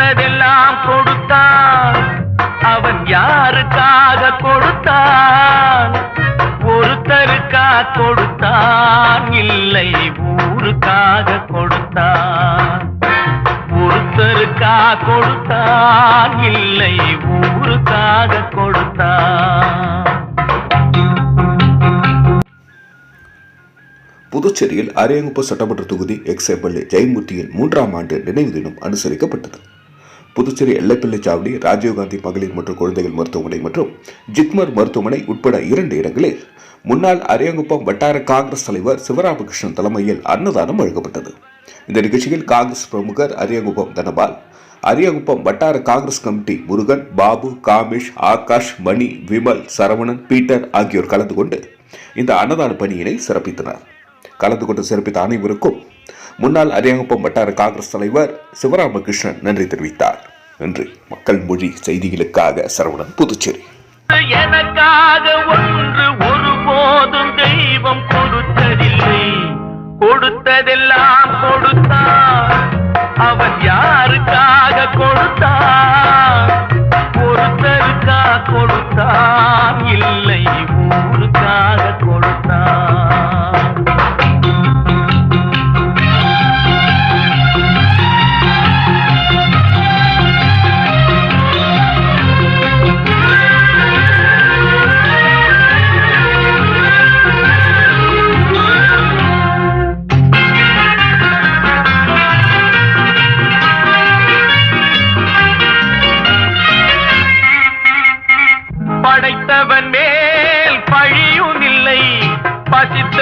கொடுத்ததெல்லாம் கொடுத்தான். அவன் யாருக்காக கொடுத்தான்? ஒருத்தருக்கா கொடுத்தான். இல்லை ஊருக்காக கொடுத்தான். ஒருத்தருக்கா கொடுத்தான். இல்லை ஊருக்காக கொடுத்தான். புதுச்சேரியில் அரியங்குப்பம் சட்டமன்ற தொகுதி எக்ஸ் எம்எல்ஏ ஜெயமூர்த்தியின் மூன்றாம் ஆண்டு நினைவு தினம் அனுசரிக்கப்பட்டது. புதுச்சேரி எல்லைப்பிள்ளை சாவடி ராஜீவ்காந்தி மகளிர் மற்றும் குழந்தைகள் மருத்துவமனை மற்றும் ஜிப்மர் மருத்துவமனை உட்பட இரண்டு இடங்களில் முன்னாள் அரியங்குப்பம் வட்டார காங்கிரஸ் தலைவர் சிவராமகிருஷ்ணன் தலைமையில் அன்னதானம் வழங்கப்பட்டது. இந்த நிகழ்ச்சியில் காங்கிரஸ் பிரமுகர் அரியங்குப்பம் தனபால் அரியகுப்பம் வட்டார Congress committee Murugan Babu Kamesh Akash Mani Vimal Saravanan Peter ஆகியோர் கலந்து கொண்டு இந்த அன்னதான பணியினை சிறப்பித்தனர். கலந்து கொண்டு சிறப்பித்த அனைவருக்கும் முன்னாள் அரியங்குப்பம் வட்டார காங்கிரஸ் தலைவர் சிவராமகிருஷ்ணன் நன்றி தெரிவித்தார். என்று மக்கள் மொழி செய்திகளுக்காக சரவணன் புதுச்சேரி. எனக்காக ஒன்று ஒருபோதும் தெய்வம் கொடுத்ததில்லை. கொடுத்ததெல்லாம் கொடுத்தான் அவன் யாருக்காக கொடுத்தான் ஒருத்தருக்கா கொடுத்தான் இல்லை ஊருக்கா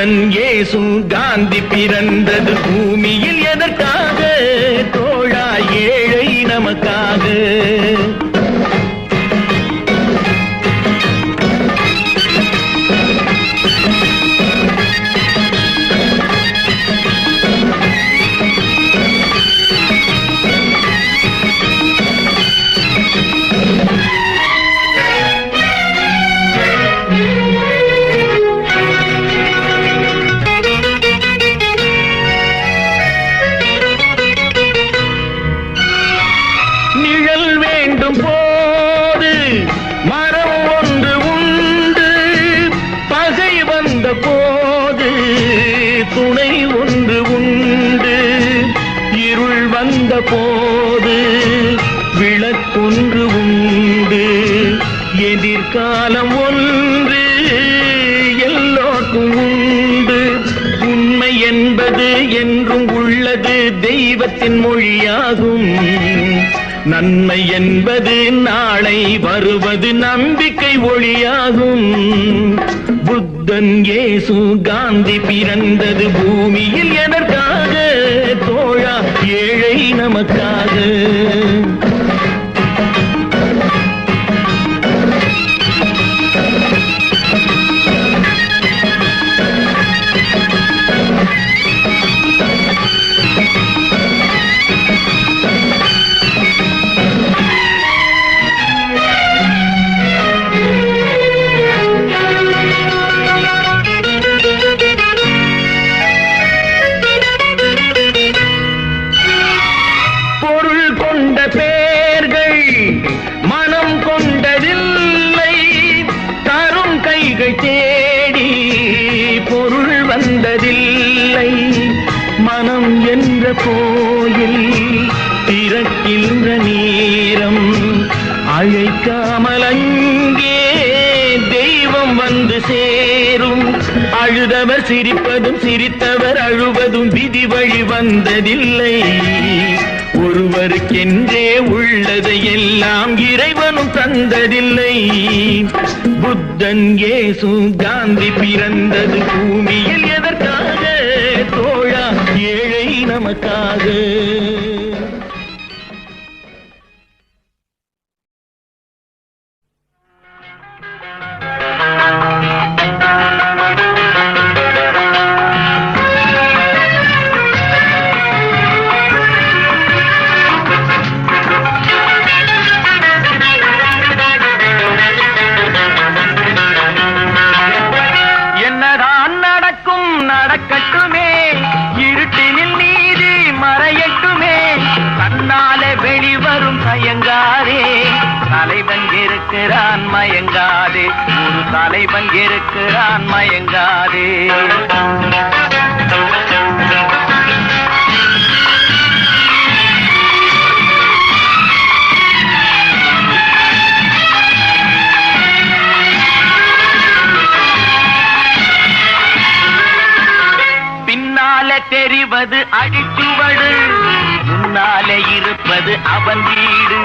புத்தன் ஏசும் காந்தி பிறந்தது பூமியில் எதற்காக? போது விளக்கொன்று உண்டு. எதிர்காலம் ஒன்று எல்லோருக்கும் உண்டு. உண்மை என்பது என்றும் உள்ளது தெய்வத்தின் மொழியாகும். நன்மை என்பது நாளை வருவது நம்பிக்கை ஒளியாகும். புத்தன் ஏசு காந்தி பிறந்தது பூமியில் எதற்கு ஏழை அழைக்காமல் அங்கே தெய்வம் வந்து சேரும். அழுதவர் சிரிப்பதும் சிரித்தவர் அழுவதும் விதி வழி வந்ததில்லை. ஒருவருக்கென்றே உள்ளதை எல்லாம் இறைவனும் தந்ததில்லை. புத்தன் ஏசு காந்தி பிறந்தது பூமியில் எதற்காக? தோழா ஏழை நமக்காக. நடக்கட்டுமே இருட்டினில் நீதி மறையட்டுமே. தன்னாலே வெளிவரும் தயங்காதே. தலைவன் இருக்கிறான் மயங்காதே. ஒரு தலைவன் இருக்கிறான் மயங்காதே. தெரிவது அடிச்சுவடு. முன்னாலே இருப்பது அவன் வீடு.